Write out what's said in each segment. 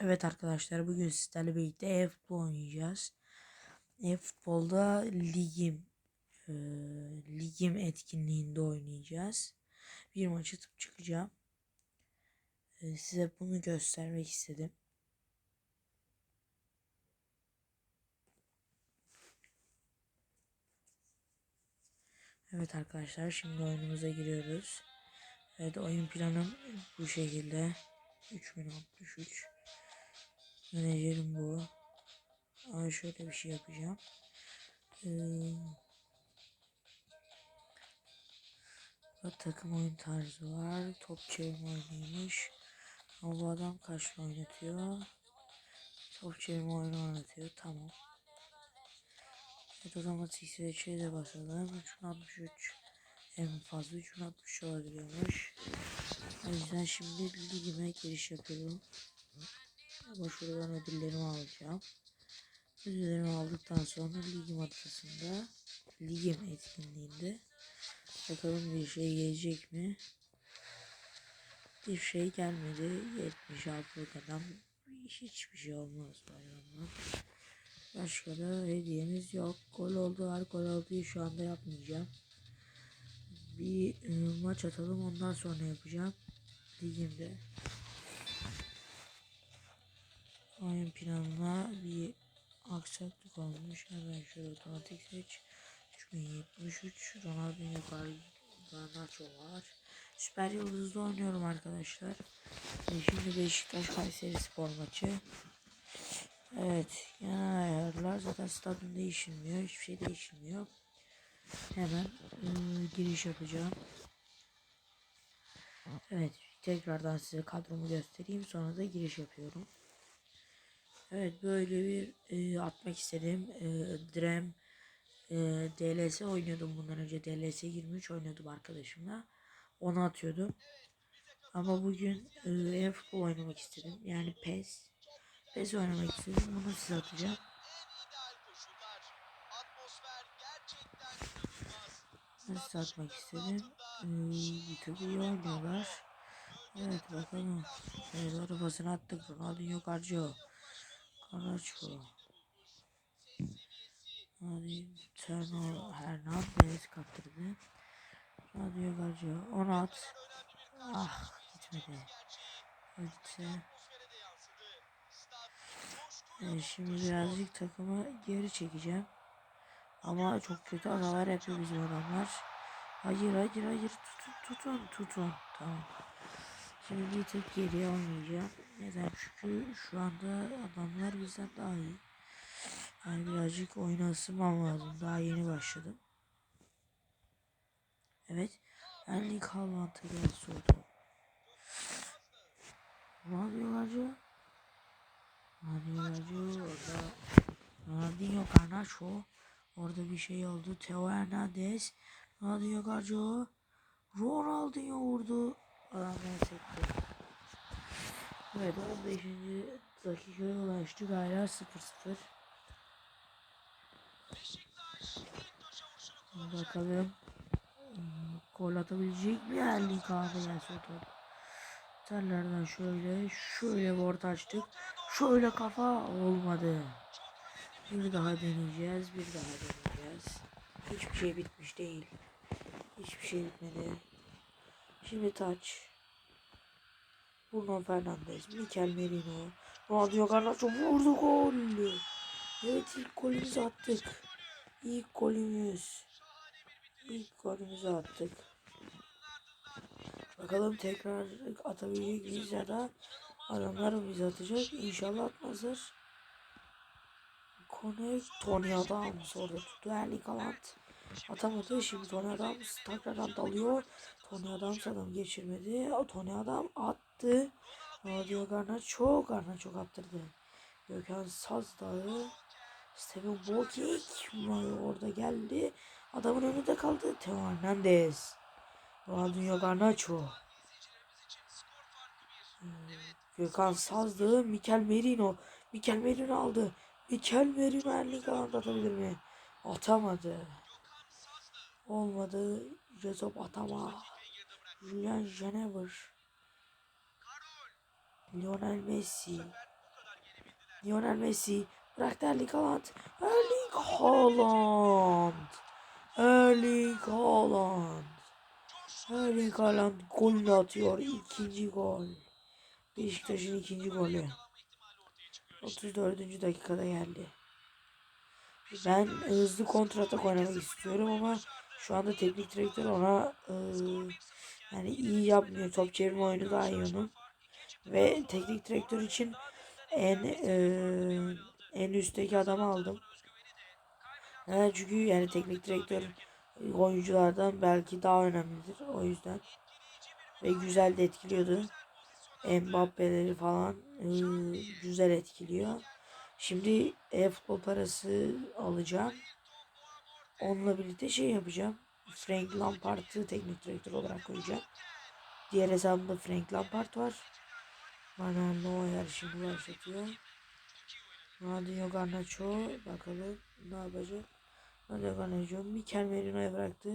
Evet arkadaşlar bugün sizlerle birlikte e-futbol oynayacağız. E-futbolda ligim e, ligim etkinliğinde oynayacağız. Bir maç atıp çıkacağım. E, size bunu göstermek istedim. Evet arkadaşlar şimdi oyunumuza giriyoruz. Evet oyun planım bu şekilde. 3063 Menajerim bu. Ama şöyle bir şey yapacağım. Ee, takım oyun tarzı var. Top çevirme oynuyormuş. Ama bu adam kaçla oynatıyor. Top çevirme oyunu oynatıyor. Tamam. Evet otomatik switch'e de basalım. 363 en fazla 360 olabiliyormuş. O yüzden şimdi ligime giriş yapıyorum. Ama şuradan ödüllerimi alacağım. Ödüllerimi aldıktan sonra ligim haritasında ligim etkinliğinde bakalım bir şey gelecek mi? Bir şey gelmedi. 76 kadar hiçbir şey olmaz bayramdan. Başka da hediyemiz yok. Gol oldu var gol oldu şu anda yapmayacağım. Bir e, maç atalım ondan sonra yapacağım. Ligimde. Oyun planına bir aksaklık olmuş. Hemen şöyle otomatik seç. 3073 Ronaldinho Garnacho var. Süper Yıldız'da oynuyorum arkadaşlar. E şimdi Beşiktaş Kayseri Spor maçı. Evet. Genel ayarlar zaten stadyum değişilmiyor. Hiçbir şey değişilmiyor. Hemen e, giriş yapacağım. Evet. Tekrardan size kadromu göstereyim. Sonra da giriş yapıyorum. Evet böyle bir e, atmak istedim. E, Drem e, DLS oynuyordum bundan önce. DLS 23 oynuyordum arkadaşımla. Onu atıyordum. Ama bugün e, e-futbol oynamak istedim. Yani PES. PES oynamak istedim. Bunu size atacağım. Nasıl atmak istedim. Ee, çok iyi oynuyorlar. Evet bakalım. Evet arabasını attık. Ronaldinho Garcio. Garcio. Hadi Terno Hernandez kaptırdı. Ronaldinho Garcio. Onu at. Ah gitmedi. Gitse. Evet, şimdi birazcık takımı geri çekeceğim. Ama çok kötü hatalar yapıyor bizim adamlar. Hayır hayır hayır tutun tutun tutun. Tamam. Şimdi bir tek geriye olmayacağım. Neden? Çünkü şu anda adamlar bizden daha iyi. Yani birazcık oyuna ısınmam lazım. Daha yeni başladım. Evet. Erling Haaland'a gel sordu. Ne yapıyorlar acaba? Ne yapıyorlar acaba? Orada Ronaldinho Garnacho. Orada bir şey oldu. Theo Hernandez. Ronaldinho Garnacho. Ronaldinho vurdu. Adamlar sekti. Evet 15. dakikaya ulaştık. Hala 0-0. Bakalım. Hmm, Gol atabilecek mi Erling o top. Terlerden şöyle şöyle orta açtık. Şöyle kafa olmadı. Bir daha deneyeceğiz. Bir daha deneyeceğiz. Hiçbir şey bitmiş değil. Hiçbir şey bitmedi. Şimdi taç. Bruno Fernandes, Mikel Merino, Ronaldo Garnacho vurdu gol. Evet ilk golümüzü attık. İlk golümüz. İlk golümüzü attık. Bakalım tekrar atabilecek miyiz ya da adamlar bizi atacak? İnşallah atmazlar. Kone Tony Adams orada tuttu. Erling Haaland atamadı. Şimdi Tony Adams tekrardan dalıyor. Tony Adams adam geçirmedi. Tony Adam attı. Ronaldo Garnacho Garnacho kaptırdı. Gökhan Sazdağı Steven Bokik orada geldi. Adamın önünde kaldı. Theo Hernandez. Ronaldinho Garnacho. Hmm, Gökhan Sazdı. Mikel Merino. Mikel Merino aldı. Mikel Merino Erling Haaland atabilir mi? Atamadı. Olmadı. Rezop atama. Julian Genever. Lionel Messi. Lionel Messi. Bıraktı Erling Haaland. Erling Haaland. Erling Haaland. Erling Haaland golünü atıyor. İkinci gol. Beşiktaş'ın ikinci golü. 34. dakikada geldi. Ben hızlı kontratak oynamak istiyorum ama şu anda teknik direktör ona ıı, yani iyi yapmıyor. Top çevirme oyunu daha iyi onun. Ve teknik direktör için en ıı, en üstteki adamı aldım. Yani çünkü yani teknik direktör oyunculardan belki daha önemlidir. O yüzden. Ve güzel de etkiliyordu. Mbappe'leri falan ıı, güzel etkiliyor. Şimdi e-futbol parası alacağım. Onunla birlikte şey yapacağım. Frank Lampard'ı teknik direktör olarak koyacağım. Diğer hesabımda Frank Lampard var. Bana Neuer şimdi başlatıyor. Radyo Garnacho bakalım ne yapacak. Radyo Garnacho Mikel Merino'ya bıraktı.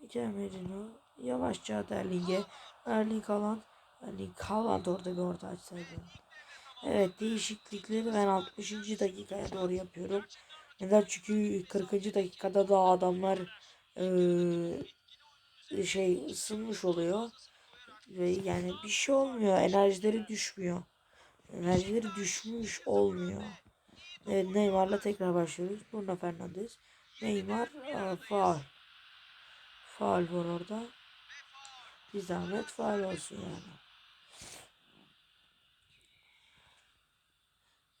Mikel Merino yavaşça at Erling'e. Erling Haaland. Erling Haaland orada bir orta açsaydı. Evet değişiklikleri ben 60. dakikaya doğru yapıyorum. Neden? Çünkü 40. dakikada da adamlar eee, şey ısınmış oluyor. Yani bir şey olmuyor. Enerjileri düşmüyor. Enerjileri düşmüş olmuyor. Evet Neymar'la tekrar başlıyoruz. Bruno Fernandes. Neymar aa, faal. Faal var orada. Bir zahmet faal olsun yani.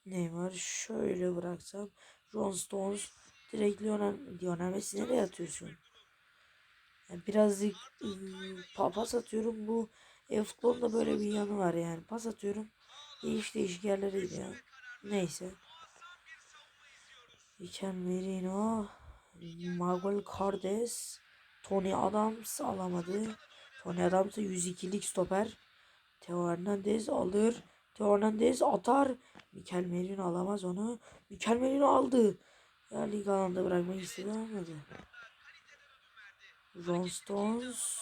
Neymar şöyle bıraksam. John Stones direkt Lionel, Lionel Messi nereye atıyorsun? Yani birazcık pa- pas atıyorum. Bu e-futbolun da böyle bir yanı var yani. Pas atıyorum. Değiş değişik yerlere gidiyor. Neyse. Mikel Merino. Maguel Cardes. Tony Adams alamadı. Tony Adams da 102'lik stoper. Theo Hernandez alır. Theo Hernandez atar. Mikel Merino alamaz onu. Mikel Merino aldı. Erling Haaland'a bırakmak istedi olmadı. John Stones.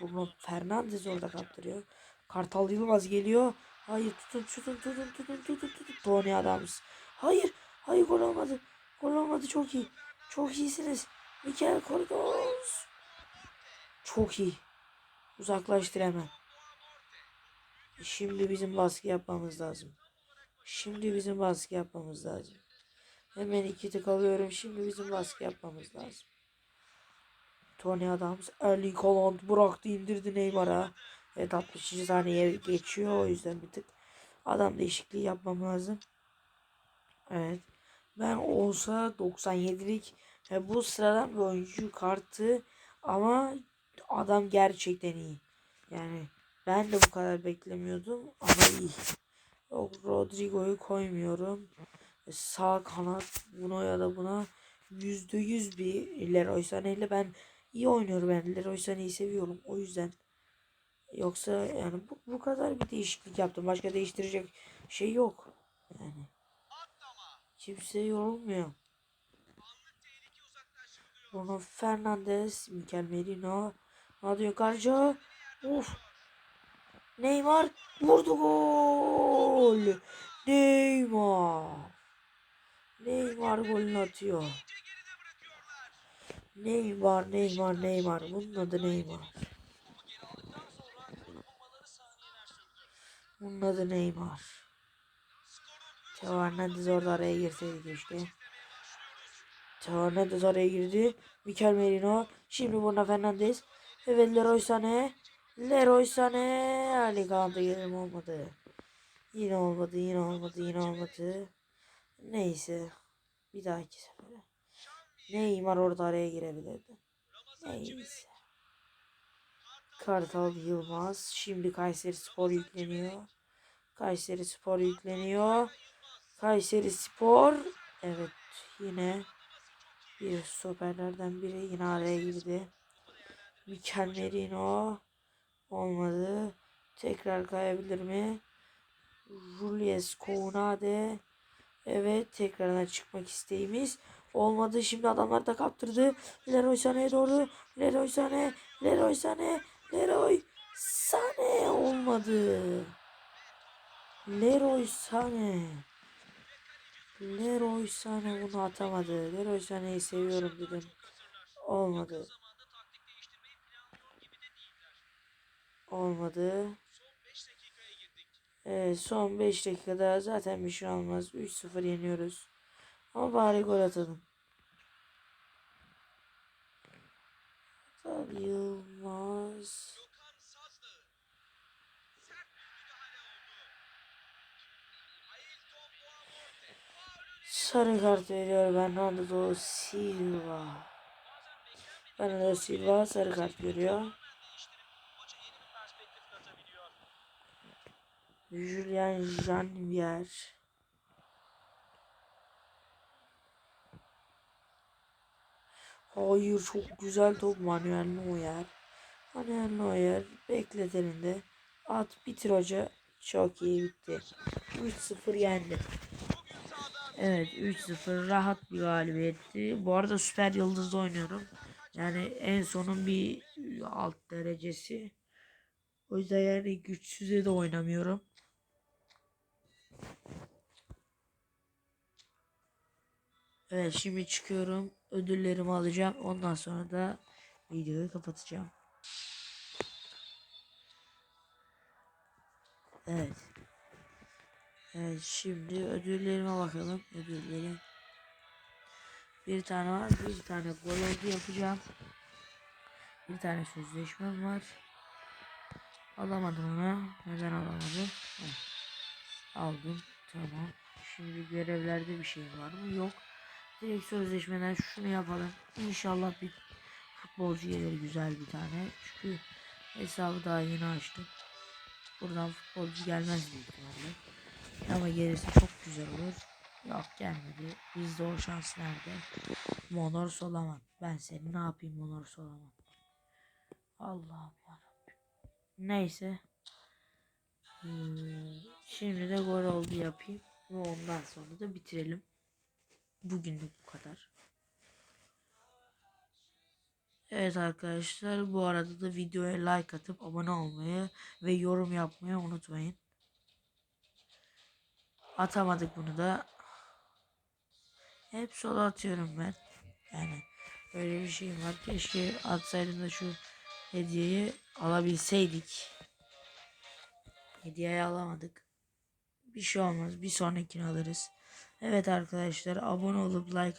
Bruno Fernandes orada kaptırıyor. Kartal Yılmaz geliyor. Hayır tutun tutun tutun tutun tutun tutun. Tony Adams. Hayır. Hayır gol olmadı. Gol olmadı çok iyi. Çok iyisiniz. Mikel Kordos. Çok iyi. Uzaklaştır hemen. Şimdi bizim baskı yapmamız lazım. Şimdi bizim baskı yapmamız lazım. Hemen iki tık alıyorum. Şimdi bizim baskı yapmamız lazım. Tony Adams, Erling Haaland bıraktı indirdi Neymar'a. Evet 60. saniye geçiyor o yüzden bir tık adam değişikliği yapmam lazım. Evet. Ben olsa 97'lik ve bu sıradan bir oyuncu kartı ama adam gerçekten iyi. Yani ben de bu kadar beklemiyordum ama iyi. Yok Rodrigo'yu koymuyorum. E, Sağ kanat buna ya da buna yüzde yüz bir Leroy Sané ile ben iyi oynuyorum ben Leroy Sané'yi seviyorum o yüzden. Yoksa yani bu, bu kadar bir değişiklik yaptım. Başka değiştirecek şey yok. Yani kimse yorulmuyor. Bruno Fernandes, Mikel Merino, Nadio Garcia. Uf. Neymar vurdu gol. Neymar. Neymar golünü atıyor. Neymar, Neymar, Neymar. Bunun adı Neymar. Bunun adı Neymar. Teo Hernandez orada araya girseydi keşke. Teo Hernandez araya girdi. Mikel Merino. Şimdi Bruno Fernandes. Evet Leroy Sané. Leroy Sané. Ali Haaland'a gelelim olmadı. Yine olmadı, yine olmadı, yine olmadı. Neyse. Bir dahaki sefere. Neymar orada araya girebilirdi. Neyse. Kartal Yılmaz. Şimdi Kayseri Spor yükleniyor. Kayseri Spor yükleniyor. Kayseri Spor. Evet yine bir stoperlerden biri yine araya girdi. Mikel Merino. Olmadı. Tekrar kayabilir mi? Julius Kounade. Evet tekrardan çıkmak isteğimiz. Olmadı şimdi adamlar da kaptırdı. Leroy Sané'ye doğru. Leroy Sané. Leroy Sané. Leroy Sané olmadı. Leroy Sané. Leroy Sané bunu atamadı. Leroy Sané'yi seviyorum dedim. Olmadı. Olmadı. Evet, son 5 dakikada zaten bir şey olmaz. 3-0 yeniyoruz. Ama bari gol atalım. Tabii Yılmaz. Sarı kart veriyor Bernardo Silva. Bernardo Silva sarı kart görüyor. Julian Janvier. Hayır çok güzel top Manuel Neuer. Manuel Neuer bekletelim de. At bitir hoca. Çok iyi bitti. 3-0 yendi. Evet 3-0 rahat bir galibiyetti. Bu arada Süper Yıldız'da oynuyorum. Yani en sonun bir alt derecesi. O yüzden yani güçsüzde de oynamıyorum. Evet şimdi çıkıyorum. Ödüllerimi alacağım. Ondan sonra da videoyu kapatacağım. Evet. Evet şimdi ödüllerime bakalım. Ödüllerim. Bir tane var. Bir tane gol oldu yapacağım. Bir tane sözleşmem var. Alamadım onu. Neden alamadım? Heh. Aldım. Tamam. Şimdi görevlerde bir şey var mı? Yok. Direkt sözleşmeden şunu yapalım. İnşallah bir futbolcu gelir güzel bir tane. Çünkü hesabı daha yeni açtım. Buradan futbolcu gelmez büyük ihtimalle. Ama gelirse çok güzel olur. Yok gelmedi. Bizde o şans nerede? Monor Solaman. Ben seni ne yapayım Monor Solaman? Allah'ım yarabbim. Neyse. Hmm, şimdi de gol oldu yapayım. Ve ondan sonra da bitirelim. Bugünlük bu kadar. Evet arkadaşlar bu arada da videoya like atıp abone olmayı ve yorum yapmayı unutmayın. Atamadık bunu da. Hep sola atıyorum ben. Yani böyle bir şeyim var. Keşke atsaydım da şu hediyeyi alabilseydik. Hediyeyi alamadık. Bir şey olmaz. Bir sonrakini alırız. Evet arkadaşlar abone olup like